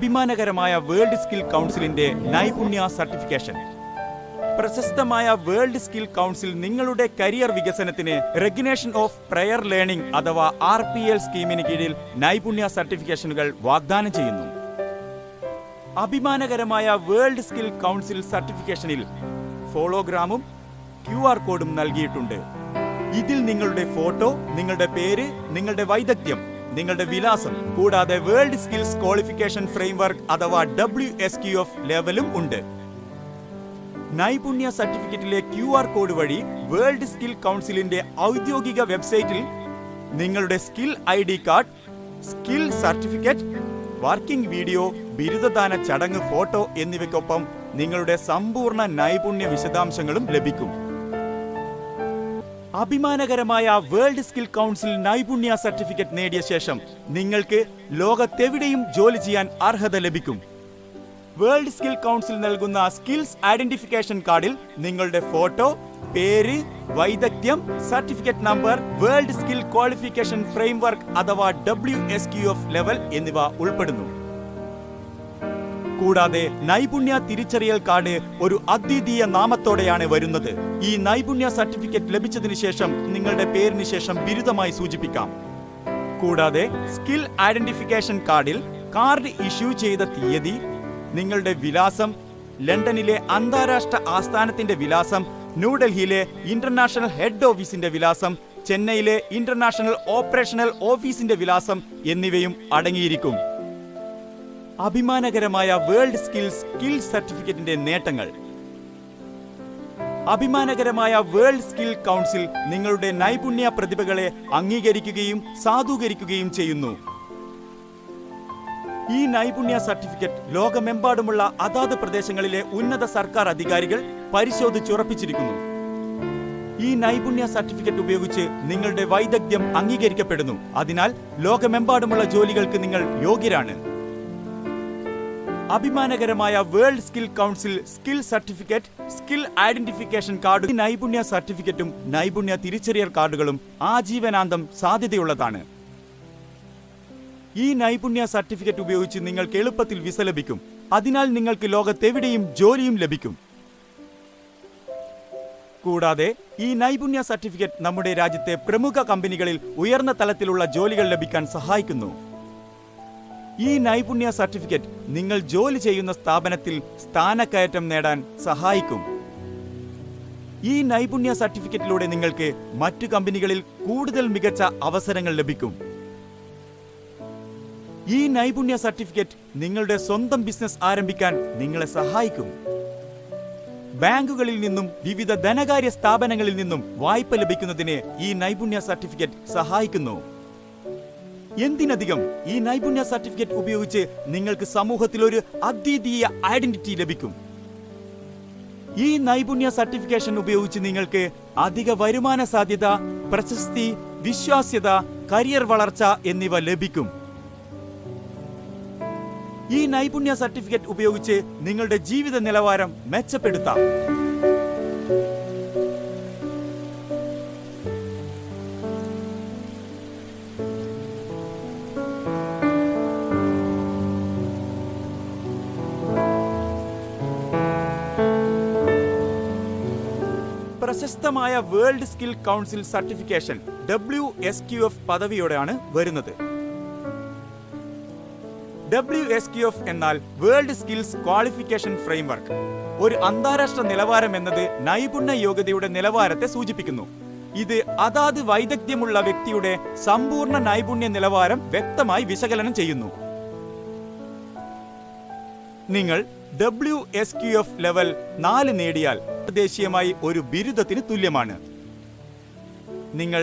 അഭിമാനകരമായ world skill കൗൺസിലിന്റെ നൈപുണ്യ സർട്ടിഫിക്കേഷൻ. പ്രശസ്തമായ വേൾഡ് സ്കിൽ കൗൺസിൽ നിങ്ങളുടെ കരിയർ വികസനത്തിന് റെഗുലേഷൻ ഓഫ് പ്രയർ ലേണിംഗ് അഥവാ ആർ പി എൽ സ്കീമിന് കീഴിൽ നൈപുണ്യ സർട്ടിഫിക്കേഷനുകൾ വാഗ്ദാനം ചെയ്യുന്നു. അഭിമാനകരമായ വേൾഡ് സ്കിൽ കൗൺസിൽ സർട്ടിഫിക്കേഷനിൽ ഫോളോഗ്രാമും ക്യു ആർ കോഡും നൽകിയിട്ടുണ്ട്. ഇതിൽ നിങ്ങളുടെ ഫോട്ടോ നിങ്ങളുടെ പേര് നിങ്ങളുടെ വൈദഗ്ധ്യം നിങ്ങളുടെ വിലാസം കൂടാതെ വേൾഡ് സ്കിൽസ് ക്വാളിഫിക്കേഷൻ ഫ്രെയിംവർക്ക് അഥവാ ഡബ്ല്യു എസ് ക്യു എഫ് ലെവലും ഉണ്ട്. നൈപുണ്യ സർട്ടിഫിക്കറ്റിലെ ക്യു ആർ കോഡ് വഴി വേൾഡ് സ്കിൽ കൗൺസിലിന്റെ ഔദ്യോഗിക വെബ്സൈറ്റിൽ നിങ്ങളുടെ skill I D card skill certificate working video ബിരുദദാന ചടങ്ങ് ഫോട്ടോ എന്നിവയ്ക്കൊപ്പം നിങ്ങളുടെ സമ്പൂർണ നൈപുണ്യ വിശദാംശങ്ങളും ലഭിക്കും. അഭിമാനകരമായ വേൾഡ് സ്കിൽ കൗൺസിൽ നൈപുണ്യ സർട്ടിഫിക്കറ്റ് നേടിയ ശേഷം നിങ്ങൾക്ക് ലോകത്തെവിടെയും ജോലി ചെയ്യാൻ അർഹത ലഭിക്കും. വേൾഡ് സ്കിൽ കൗൺസിൽ നൽകുന്ന സ്കിൽസ് ഐഡന്റിഫിക്കേഷൻ കാർഡിൽ നിങ്ങളുടെ ഫോട്ടോ പേര് വൈദഗ്ധ്യം certificate number world skill qualification framework അഥവാ W S Q F level എന്നിവ ഉൾപ്പെടുന്നു. കൂടാതെ നൈപുണ്യ തിരിച്ചറിയൽ കാർഡ് ഒരു അദ്വിതീയ നാമത്തോടെയാണ് വരുന്നത്. ഈ നൈപുണ്യ സർട്ടിഫിക്കറ്റ് ലഭിച്ചതിന് ശേഷം നിങ്ങളുടെ പേരിന് ശേഷം ബിരുദമായി സൂചിപ്പിക്കാം. കൂടാതെ സ്കിൽ ഐഡന്റിഫിക്കേഷൻ കാർഡിൽ കാർഡ് ഇഷ്യൂ ചെയ്ത തീയതി നിങ്ങളുടെ വിലാസം ലണ്ടനിലെ അന്താരാഷ്ട്ര ആസ്ഥാനത്തിന്റെ വിലാസം ന്യൂഡൽഹിയിലെ ഇന്റർനാഷണൽ ഹെഡ് ഓഫീസിന്റെ വിലാസം ചെന്നൈയിലെ ഇന്റർനാഷണൽ ഓപ്പറേഷണൽ ഓഫീസിന്റെ വിലാസം എന്നിവയും അടങ്ങിയിരിക്കും. അഭിമാനകരമായ വേൾഡ് സ്കിൽസ് സ്കിൽ സർട്ടിഫിക്കറ്റിന്റെ നേട്ടങ്ങൾ. അഭിമാനകരമായ വേൾഡ് സ്കിൽ കൗൺസിൽ നിങ്ങളുടെ നൈപുണ്യ പ്രതിഭകളെ അംഗീകരിക്കുകയും സാധൂകരിക്കുകയും ചെയ്യുന്നു. ഈ നൈപുണ്യ സർട്ടിഫിക്കറ്റ് ലോകമെമ്പാടുമുള്ള അതാത് പ്രദേശങ്ങളിലെ ഉന്നത സർക്കാർ അധികാരികൾ പരിശോധിച്ചുറപ്പിച്ചിരിക്കുന്നു. ഈ നൈപുണ്യ സർട്ടിഫിക്കറ്റ് ഉപയോഗിച്ച് നിങ്ങളുടെ വൈദഗ്ധ്യം അംഗീകരിക്കപ്പെടുന്നു. അതിനാൽ ലോകമെമ്പാടുമുള്ള ജോലികൾക്ക് നിങ്ങൾ യോഗ്യരാണ്. അഭിമാനകരമായ world skill council skill certificate skill identification card നൈപുണ്യ സർട്ടിഫിക്കറ്റും നൈപുണ്യ തിരിച്ചറിയൽ കാർഡുകളും ആജീവനാന്തം സാധ്യതയുള്ളതാണ്. ഈ നൈപുണ്യ സർട്ടിഫിക്കറ്റ് ഉപയോഗിച്ച് നിങ്ങൾക്ക് എളുപ്പത്തിൽ വിസ ലഭിക്കും. അതിനാൽ നിങ്ങൾക്ക് ലോകത്തെവിടെയും ജോലിയും ലഭിക്കും. കൂടാതെ ഈ നൈപുണ്യ സർട്ടിഫിക്കറ്റ് നമ്മുടെ രാജ്യത്തെ പ്രമുഖ കമ്പനികളിൽ ഉയർന്ന തലത്തിലുള്ള ജോലികൾ ലഭിക്കാൻ സഹായിക്കുന്നു. ഈ നൈപുണ്യ സർട്ടിഫിക്കറ്റ് നിങ്ങൾ ജോലി ചെയ്യുന്ന സ്ഥാപനത്തിൽ സ്ഥാനക്കയറ്റം നേടാൻ സഹായിക്കും. ഈ നൈപുണ്യ സർട്ടിഫിക്കറ്റിലൂടെ നിങ്ങൾക്ക് മറ്റു കമ്പനികളിൽ കൂടുതൽ മികച്ച അവസരങ്ങൾ ലഭിക്കും. ഈ നൈപുണ്യ സർട്ടിഫിക്കറ്റ് നിങ്ങളുടെ സ്വന്തം ബിസിനസ് ആരംഭിക്കാൻ നിങ്ങളെ സഹായിക്കും. ബാങ്കുകളിൽ നിന്നും വിവിധ ധനകാര്യ സ്ഥാപനങ്ങളിൽ നിന്നും വായ്പ ലഭിക്കുന്നതിന് ഈ നൈപുണ്യ സർട്ടിഫിക്കറ്റ് സഹായിക്കുന്നു. എന്തിനധികം ഈ നൈപുണ്യ സർട്ടിഫിക്കറ്റ് ഉപയോഗിച്ച് നിങ്ങൾക്ക് സമൂഹത്തിൽ ഒരു അദ്വിതീയ ഐഡന്റിറ്റി ലഭിക്കും? ഈ നൈപുണ്യ സർട്ടിഫിക്കേഷൻ ഉപയോഗിച്ച് നിങ്ങൾക്ക് അധിക വരുമാന സാധ്യത പ്രശസ്തി വിശ്വാസ്യത കരിയർ വളർച്ച എന്നിവ ലഭിക്കും. ഈ നൈപുണ്യ സർട്ടിഫിക്കറ്റ് ഉപയോഗിച്ച് നിങ്ങളുടെ ജീവിത നിലവാരം മെച്ചപ്പെടുത്താം. പ്രശസ്തമായ world skill council certification W S Q F പദവിയോടെയാണ് വരുന്നത്. ഡബ്ല്യു എസ് ക്യു എഫ് എന്നാൽ വേൾഡ് സ്കിൽസ് ക്വാളിഫിക്കേഷൻ ഫ്രെയിംവർക്ക്. ഒരു അന്താരാഷ്ട്ര നിലവാരം എന്നത് നൈപുണ്യ യോഗ്യതയുടെ നിലവാരത്തെ സൂചിപ്പിക്കുന്നു. ഇത് അതാത് വൈദഗ്ധ്യമുള്ള വ്യക്തിയുടെ സമ്പൂർണ നൈപുണ്യ നിലവാരം വ്യക്തമായി വിശകലനം ചെയ്യുന്നു. നിങ്ങൾ W S Q F level നാല് നേടിയാൽ ദേശീയമായി ഒരു ബിരുദത്തിന് തുല്യമാണ്. നിങ്ങൾ